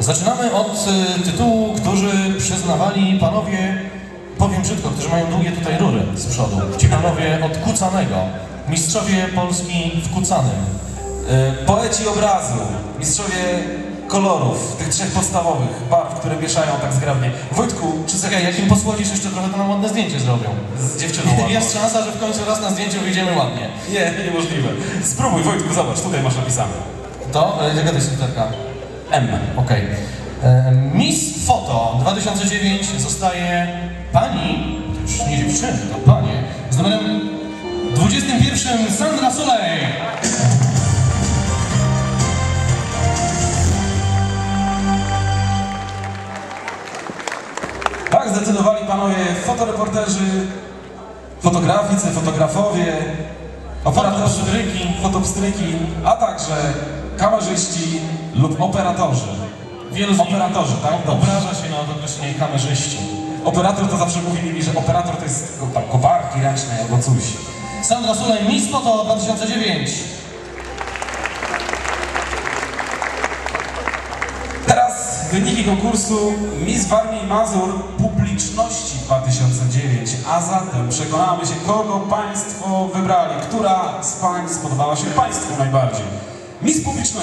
Zaczynamy od y, tytułu, którzy przyznawali panowie, powiem brzydko, którzy mają długie tutaj rury z przodu. Ci panowie od Kucanego, mistrzowie Polski w Kucanym. E, Poeci obrazu, mistrzowie kolorów, tych trzech podstawowych barw, które mieszają tak zgrabnie. Wojtku, czy Czekaj, jak im posłodzisz jeszcze trochę, to nam ładne zdjęcie zrobią. z dziewczyną ładną? Jest szansa, że w końcu raz na zdjęciu wyjdziemy ładnie. Nie, niemożliwe. Spróbuj, Wojtku, zobacz, tutaj masz napisane. To, e, jaka to jest literka? M. Okej. E, Miss Foto 2009 zostaje pani, to już nie dziewczyny, to panie, z numerem 21 Sandra Sulej. Tak zdecydowali panowie fotoreporterzy, fotograficy, fotografowie, operatorzy, Fotopstryki. a także kamerzyści lub operatorzy. Wielu z nich Operatorzy, tak? Dobrze. obraża się na określenie kamerzyści. Operator to zawsze mówi mi, że operator to jest tam koparki ręczne albo coś. Sandra Sulej, Miss Foto 2009. Teraz wyniki konkursu Miss Warmii Mazur Publiczności 2009. A zatem przekonamy się, kogo Państwo wybrali. Która z Pań spodobała się Państwu najbardziej. Miss Publiczności